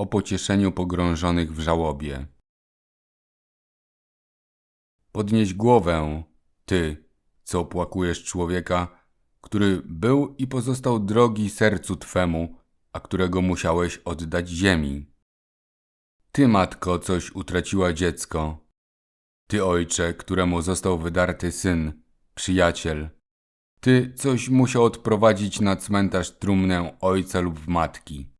o pocieszeniu pogrążonych w żałobie. Podnieś głowę, ty, co opłakujesz człowieka, który był i pozostał drogi sercu twemu, a którego musiałeś oddać ziemi. Ty, matko, coś utraciła dziecko. Ty, ojcze, któremu został wydarty syn, przyjaciel. Ty coś musiał odprowadzić na cmentarz trumnę ojca lub matki.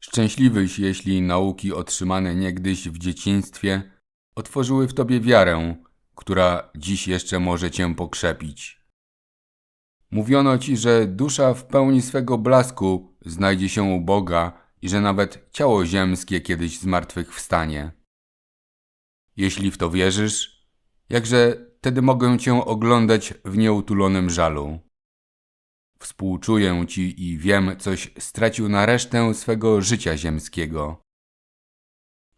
Szczęśliwyś, jeśli nauki otrzymane niegdyś w dzieciństwie otworzyły w tobie wiarę, która dziś jeszcze może cię pokrzepić. Mówiono ci, że dusza w pełni swego blasku znajdzie się u Boga i że nawet ciało ziemskie kiedyś z martwych wstanie. Jeśli w to wierzysz, jakże wtedy mogę cię oglądać w nieutulonym żalu. Współczuję ci i wiem, coś stracił na resztę swego życia ziemskiego.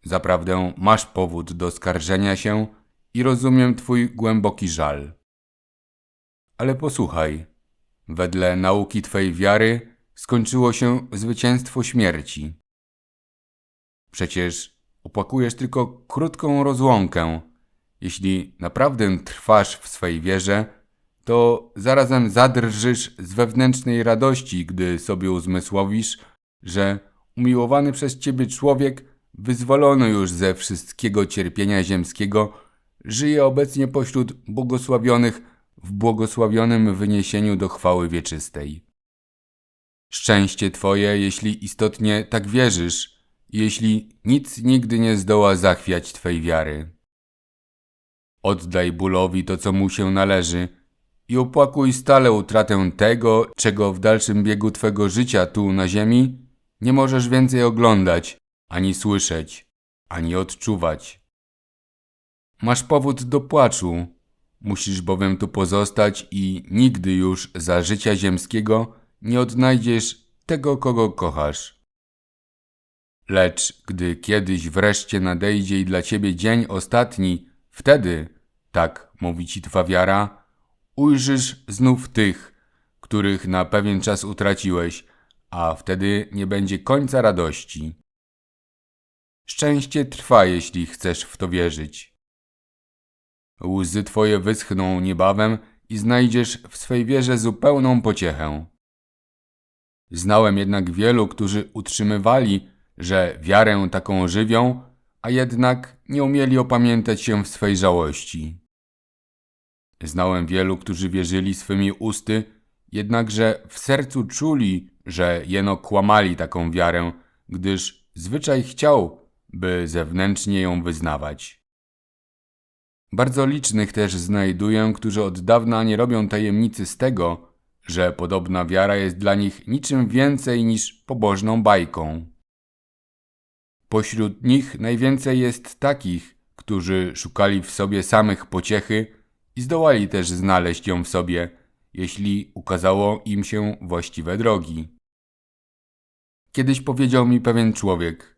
Zaprawdę masz powód do skarżenia się i rozumiem twój głęboki żal. Ale posłuchaj, wedle nauki twej wiary skończyło się zwycięstwo śmierci. Przecież opłakujesz tylko krótką rozłąkę. Jeśli naprawdę trwasz w swej wierze, to zarazem zadrżysz z wewnętrznej radości, gdy sobie uzmysłowisz, że umiłowany przez ciebie człowiek, wyzwolony już ze wszystkiego cierpienia ziemskiego, żyje obecnie pośród błogosławionych w błogosławionym wyniesieniu do chwały wieczystej. Szczęście Twoje, jeśli istotnie tak wierzysz, jeśli nic nigdy nie zdoła zachwiać Twej wiary. Oddaj bólowi to, co mu się należy i opłakuj stale utratę tego, czego w dalszym biegu Twego życia tu na ziemi nie możesz więcej oglądać, ani słyszeć, ani odczuwać. Masz powód do płaczu, musisz bowiem tu pozostać i nigdy już za życia ziemskiego nie odnajdziesz tego, kogo kochasz. Lecz gdy kiedyś wreszcie nadejdzie i dla ciebie dzień ostatni, wtedy, tak mówi ci twa wiara, ujrzysz znów tych, których na pewien czas utraciłeś, a wtedy nie będzie końca radości. Szczęście trwa, jeśli chcesz w to wierzyć. Łzy twoje wyschną niebawem i znajdziesz w swej wierze zupełną pociechę. Znałem jednak wielu, którzy utrzymywali, że wiarę taką żywią, a jednak nie umieli opamiętać się w swej żałości. Znałem wielu, którzy wierzyli swymi usty, jednakże w sercu czuli, że jeno kłamali taką wiarę, gdyż zwyczaj chciał, by zewnętrznie ją wyznawać. Bardzo licznych też znajduję, którzy od dawna nie robią tajemnicy z tego, że podobna wiara jest dla nich niczym więcej niż pobożną bajką. Pośród nich najwięcej jest takich, którzy szukali w sobie samych pociechy i zdołali też znaleźć ją w sobie, jeśli ukazało im się właściwe drogi. Kiedyś powiedział mi pewien człowiek: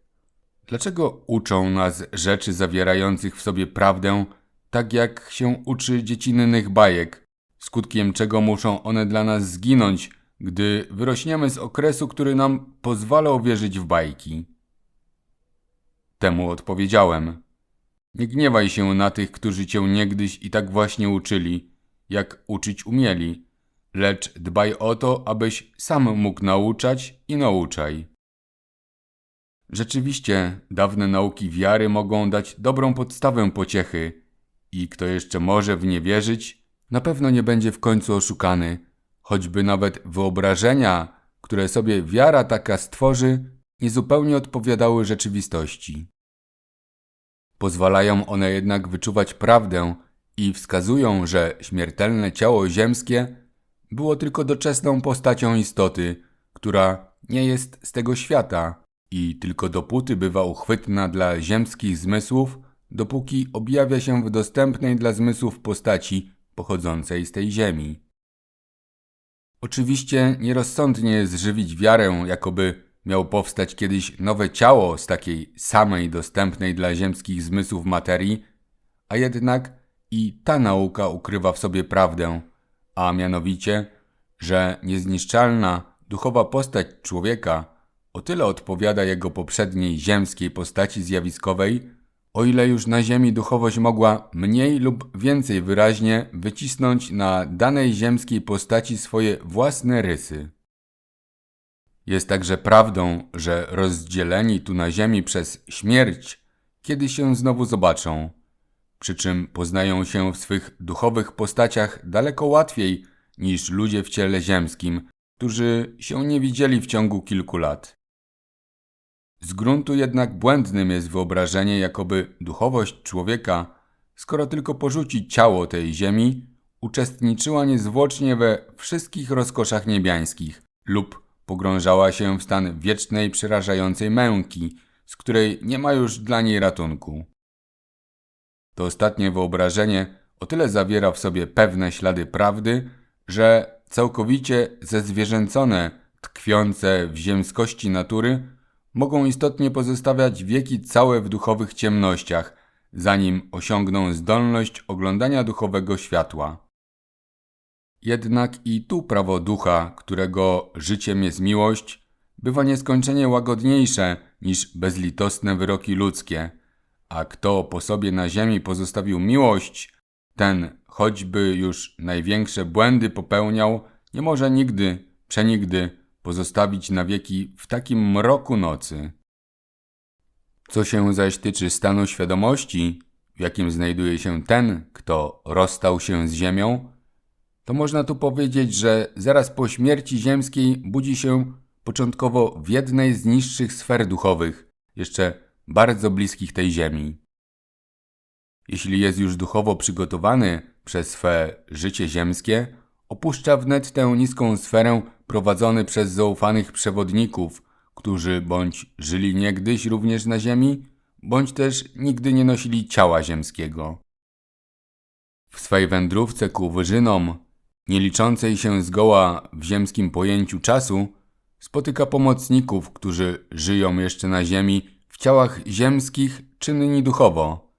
Dlaczego uczą nas rzeczy zawierających w sobie prawdę, tak jak się uczy dziecinnych bajek, skutkiem czego muszą one dla nas zginąć, gdy wyrośniemy z okresu, który nam pozwala uwierzyć w bajki? Temu odpowiedziałem: Nie gniewaj się na tych, którzy cię niegdyś i tak właśnie uczyli, jak uczyć umieli, lecz dbaj o to, abyś sam mógł nauczać i nauczaj. Rzeczywiście, dawne nauki wiary mogą dać dobrą podstawę pociechy i kto jeszcze może w nie wierzyć, na pewno nie będzie w końcu oszukany, choćby nawet wyobrażenia, które sobie wiara taka stworzy, niezupełnie odpowiadały rzeczywistości. Pozwalają one jednak wyczuwać prawdę i wskazują, że śmiertelne ciało ziemskie było tylko doczesną postacią istoty, która nie jest z tego świata i tylko dopóty bywa uchwytna dla ziemskich zmysłów, dopóki objawia się w dostępnej dla zmysłów postaci pochodzącej z tej ziemi. Oczywiście nierozsądnie jest żywić wiarę, jakoby miał powstać kiedyś nowe ciało z takiej samej dostępnej dla ziemskich zmysłów materii, a jednak i ta nauka ukrywa w sobie prawdę, a mianowicie, że niezniszczalna duchowa postać człowieka o tyle odpowiada jego poprzedniej ziemskiej postaci zjawiskowej, o ile już na Ziemi duchowość mogła mniej lub więcej wyraźnie wycisnąć na danej ziemskiej postaci swoje własne rysy. Jest także prawdą, że rozdzieleni tu na Ziemi przez śmierć kiedy się znowu zobaczą, przy czym poznają się w swych duchowych postaciach daleko łatwiej niż ludzie w ciele ziemskim, którzy się nie widzieli w ciągu kilku lat. Z gruntu jednak błędnym jest wyobrażenie, jakoby duchowość człowieka, skoro tylko porzuci ciało tej ziemi, uczestniczyła niezwłocznie we wszystkich rozkoszach niebiańskich lub pogrążała się w stan wiecznej, przerażającej męki, z której nie ma już dla niej ratunku. To ostatnie wyobrażenie o tyle zawiera w sobie pewne ślady prawdy, że całkowicie zezwierzęcone, tkwiące w ziemskości natury, mogą istotnie pozostawiać wieki całe w duchowych ciemnościach, zanim osiągną zdolność oglądania duchowego światła. Jednak i tu prawo ducha, którego życiem jest miłość, bywa nieskończenie łagodniejsze niż bezlitosne wyroki ludzkie, a kto po sobie na ziemi pozostawił miłość, ten, choćby już największe błędy popełniał, nie może nigdy, przenigdy pozostawić na wieki w takim mroku nocy. Co się zaś tyczy stanu świadomości, w jakim znajduje się ten, kto rozstał się z ziemią, to można tu powiedzieć, że zaraz po śmierci ziemskiej budzi się początkowo w jednej z niższych sfer duchowych, jeszcze bardzo bliskich tej ziemi. Jeśli jest już duchowo przygotowany przez swe życie ziemskie, opuszcza wnet tę niską sferę prowadzony przez zaufanych przewodników, którzy bądź żyli niegdyś również na ziemi, bądź też nigdy nie nosili ciała ziemskiego. W swej wędrówce ku wyżynom, nie liczącej się zgoła w ziemskim pojęciu czasu, spotyka pomocników, którzy żyją jeszcze na ziemi w ciałach ziemskich czynni duchowo.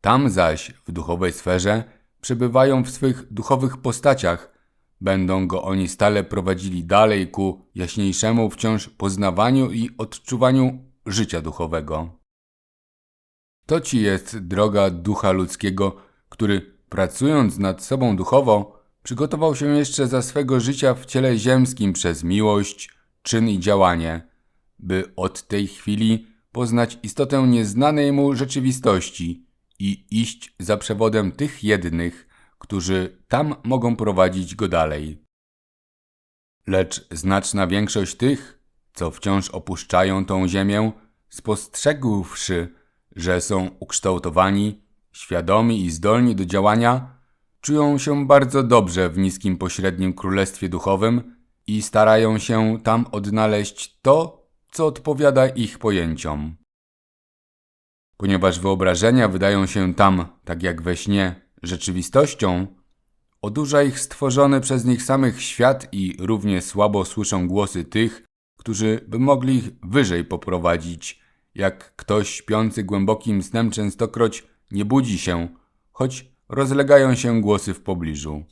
Tam zaś, w duchowej sferze, przebywają w swych duchowych postaciach. Będą go oni stale prowadzili dalej ku jaśniejszemu wciąż poznawaniu i odczuwaniu życia duchowego. To ci jest droga ducha ludzkiego, który pracując nad sobą duchowo, przygotował się jeszcze za swego życia w ciele ziemskim przez miłość, czyn i działanie, by od tej chwili poznać istotę nieznanej mu rzeczywistości i iść za przewodem tych jednych, którzy tam mogą prowadzić go dalej. Lecz znaczna większość tych, co wciąż opuszczają tą ziemię, spostrzegłszy, że są ukształtowani, świadomi i zdolni do działania, czują się bardzo dobrze w niskim pośrednim królestwie duchowym i starają się tam odnaleźć to, co odpowiada ich pojęciom. Ponieważ wyobrażenia wydają się tam, tak jak we śnie, rzeczywistością, odurza ich stworzony przez nich samych świat i równie słabo słyszą głosy tych, którzy by mogli ich wyżej poprowadzić, jak ktoś śpiący głębokim snem częstokroć nie budzi się, choć rozlegają się głosy w pobliżu.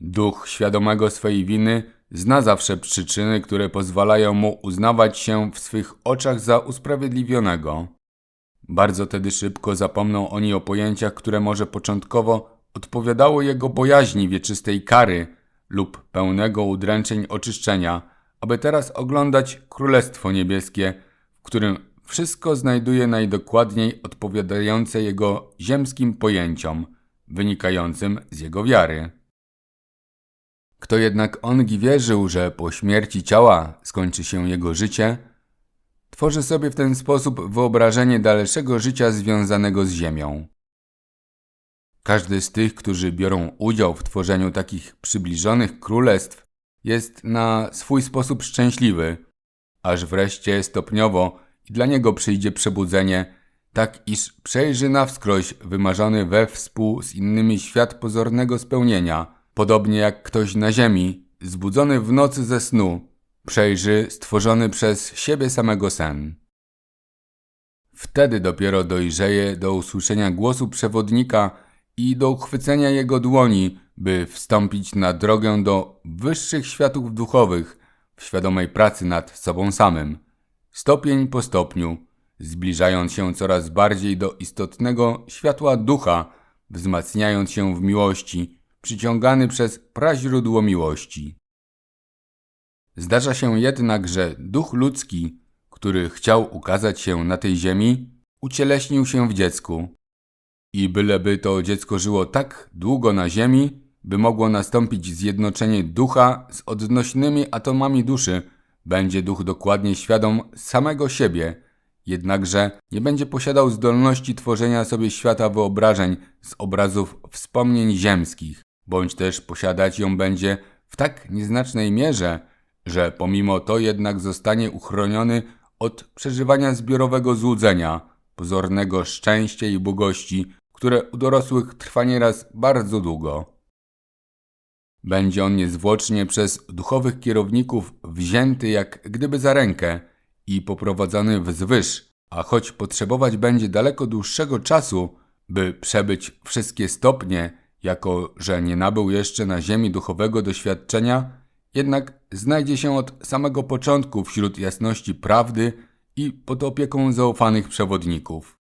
Duch świadomego swej winy zna zawsze przyczyny, które pozwalają mu uznawać się w swych oczach za usprawiedliwionego. Bardzo tedy szybko zapomną oni o pojęciach, które może początkowo odpowiadało jego bojaźni wieczystej kary lub pełnego udręczeń oczyszczenia, aby teraz oglądać Królestwo Niebieskie, w którym wszystko znajduje najdokładniej odpowiadające jego ziemskim pojęciom, wynikającym z jego wiary. Kto jednak ongi wierzył, że po śmierci ciała skończy się jego życie, tworzy sobie w ten sposób wyobrażenie dalszego życia związanego z ziemią. Każdy z tych, którzy biorą udział w tworzeniu takich przybliżonych królestw, jest na swój sposób szczęśliwy, aż wreszcie stopniowo i dla niego przyjdzie przebudzenie, tak iż przejrzy na wskroś wymarzony we współ z innymi świat pozornego spełnienia – podobnie jak ktoś na ziemi, zbudzony w nocy ze snu, przejrzy stworzony przez siebie samego sen. Wtedy dopiero dojrzeje do usłyszenia głosu przewodnika i do uchwycenia jego dłoni, by wstąpić na drogę do wyższych światów duchowych, w świadomej pracy nad sobą samym, stopień po stopniu, zbliżając się coraz bardziej do istotnego światła ducha, wzmacniając się w miłości, przyciągany przez praźródło miłości. Zdarza się jednak, że duch ludzki, który chciał ukazać się na tej ziemi, ucieleśnił się w dziecku. I byleby to dziecko żyło tak długo na ziemi, by mogło nastąpić zjednoczenie ducha z odnośnymi atomami duszy, będzie duch dokładnie świadom samego siebie, jednakże nie będzie posiadał zdolności tworzenia sobie świata wyobrażeń z obrazów wspomnień ziemskich, bądź też posiadać ją będzie w tak nieznacznej mierze, że pomimo to jednak zostanie uchroniony od przeżywania zbiorowego złudzenia, pozornego szczęścia i bogości, które u dorosłych trwa nieraz bardzo długo. Będzie on niezwłocznie przez duchowych kierowników wzięty jak gdyby za rękę i poprowadzony wzwyż, a choć potrzebować będzie daleko dłuższego czasu, by przebyć wszystkie stopnie, jako że nie nabył jeszcze na ziemi duchowego doświadczenia, jednak znajdzie się od samego początku wśród jasności prawdy i pod opieką zaufanych przewodników.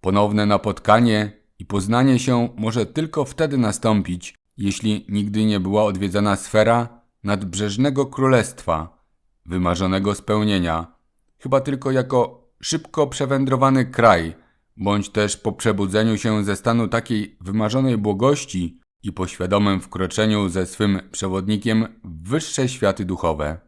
Ponowne napotkanie i poznanie się może tylko wtedy nastąpić, jeśli nigdy nie była odwiedzana sfera nadbrzeżnego królestwa, wymarzonego spełnienia, chyba tylko jako szybko przewędrowany kraj, bądź też po przebudzeniu się ze stanu takiej wymarzonej błogości i po świadomym wkroczeniu ze swym przewodnikiem w wyższe światy duchowe.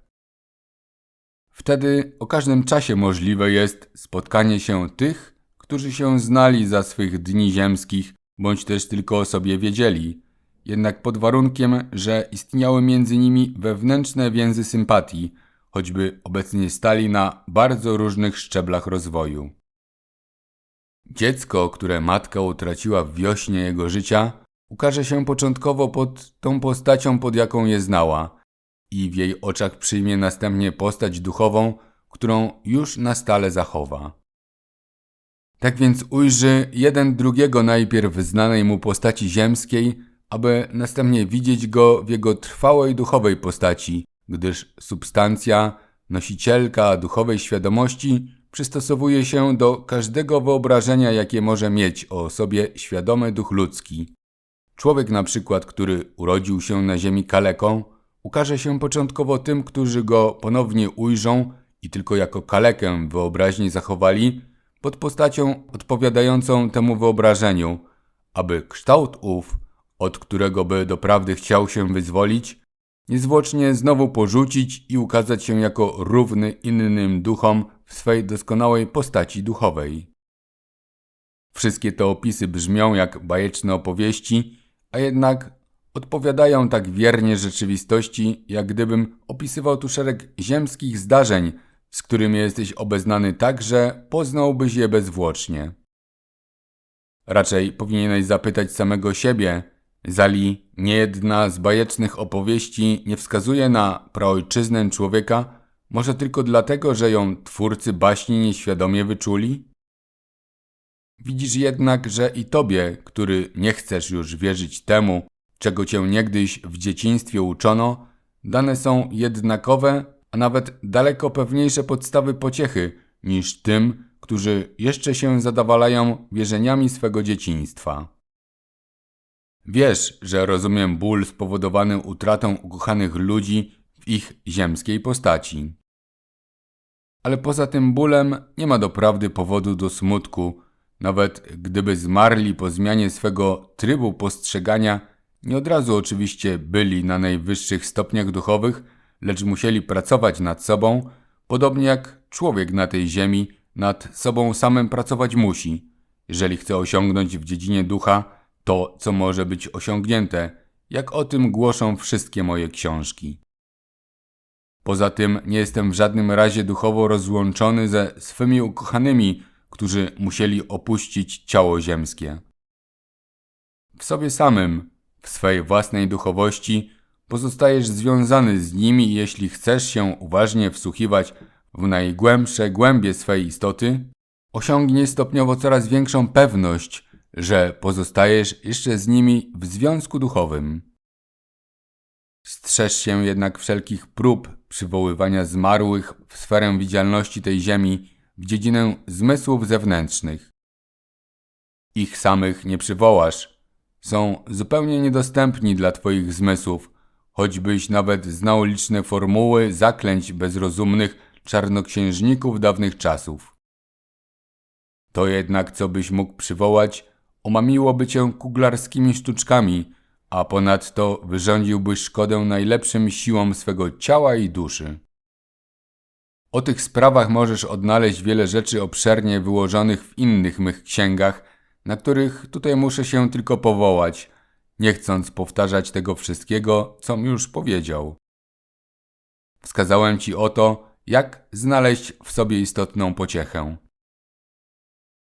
Wtedy o każdym czasie możliwe jest spotkanie się tych, którzy się znali za swych dni ziemskich, bądź też tylko o sobie wiedzieli, jednak pod warunkiem, że istniały między nimi wewnętrzne więzy sympatii, choćby obecnie stali na bardzo różnych szczeblach rozwoju. Dziecko, które matka utraciła w wiośnie jego życia, ukaże się początkowo pod tą postacią, pod jaką je znała, i w jej oczach przyjmie następnie postać duchową, którą już na stale zachowa. Tak więc ujrzy jeden drugiego najpierw znanej mu postaci ziemskiej, aby następnie widzieć go w jego trwałej duchowej postaci, gdyż substancja, nosicielka duchowej świadomości przystosowuje się do każdego wyobrażenia, jakie może mieć o sobie świadomy duch ludzki. Człowiek na przykład, który urodził się na ziemi kaleką, ukaże się początkowo tym, którzy go ponownie ujrzą i tylko jako kalekę wyobraźni zachowali, pod postacią odpowiadającą temu wyobrażeniu, aby kształt ów, od którego by doprawdy chciał się wyzwolić, niezwłocznie znowu porzucić i ukazać się jako równy innym duchom w swej doskonałej postaci duchowej. Wszystkie te opisy brzmią jak bajeczne opowieści, a jednak odpowiadają tak wiernie rzeczywistości, jak gdybym opisywał tu szereg ziemskich zdarzeń, z którymi jesteś obeznany tak, że poznałbyś je bezwłocznie. Raczej powinieneś zapytać samego siebie, zali niejedna z bajecznych opowieści nie wskazuje na praojczyznę człowieka, może tylko dlatego, że ją twórcy baśni nieświadomie wyczuli? Widzisz jednak, że i tobie, który nie chcesz już wierzyć temu, czego cię niegdyś w dzieciństwie uczono, dane są jednakowe, a nawet daleko pewniejsze podstawy pociechy niż tym, którzy jeszcze się zadawalają wierzeniami swego dzieciństwa. Wiesz, że rozumiem ból spowodowany utratą ukochanych ludzi w ich ziemskiej postaci. Ale poza tym bólem nie ma doprawdy powodu do smutku, nawet gdyby zmarli po zmianie swego trybu postrzegania, nie od razu oczywiście byli na najwyższych stopniach duchowych, lecz musieli pracować nad sobą, podobnie jak człowiek na tej ziemi nad sobą samym pracować musi, jeżeli chce osiągnąć w dziedzinie ducha to, co może być osiągnięte, jak o tym głoszą wszystkie moje książki. Poza tym nie jestem w żadnym razie duchowo rozłączony ze swymi ukochanymi, którzy musieli opuścić ciało ziemskie. W sobie samym, w swej własnej duchowości, pozostajesz związany z nimi, jeśli chcesz się uważnie wsłuchiwać w najgłębsze głębie swej istoty, osiągniesz stopniowo coraz większą pewność, że pozostajesz jeszcze z nimi w związku duchowym. Strzeż się jednak wszelkich prób przywoływania zmarłych w sferę widzialności tej ziemi w dziedzinę zmysłów zewnętrznych. Ich samych nie przywołasz. Są zupełnie niedostępni dla twoich zmysłów, choćbyś nawet znał liczne formuły zaklęć bezrozumnych czarnoksiężników dawnych czasów. To jednak, co byś mógł przywołać, omamiłoby cię kuglarskimi sztuczkami, a ponadto wyrządziłbyś szkodę najlepszym siłom swego ciała i duszy. O tych sprawach możesz odnaleźć wiele rzeczy obszernie wyłożonych w innych mych księgach, na których tutaj muszę się tylko powołać, nie chcąc powtarzać tego wszystkiego, com już powiedział. Wskazałem ci oto, jak znaleźć w sobie istotną pociechę.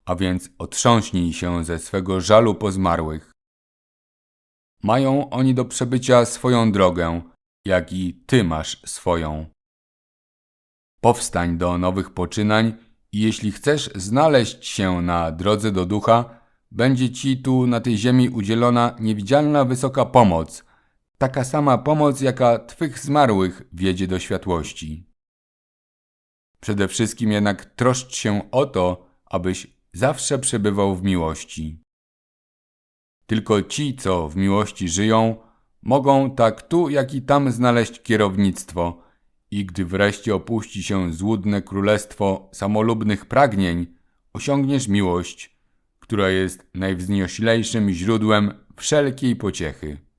A więc otrząśnij się ze swego żalu po zmarłych. Mają oni do przebycia swoją drogę, jak i ty masz swoją. Powstań do nowych poczynań i jeśli chcesz znaleźć się na drodze do ducha, będzie ci tu na tej ziemi udzielona niewidzialna wysoka pomoc, taka sama pomoc, jaka twych zmarłych wiedzie do światłości. Przede wszystkim jednak troszcz się o to, abyś zawsze przebywał w miłości. Tylko ci, co w miłości żyją, mogą tak tu, jak i tam znaleźć kierownictwo i gdy wreszcie opuści się złudne królestwo samolubnych pragnień, osiągniesz miłość, która jest najwznioślejszym źródłem wszelkiej pociechy.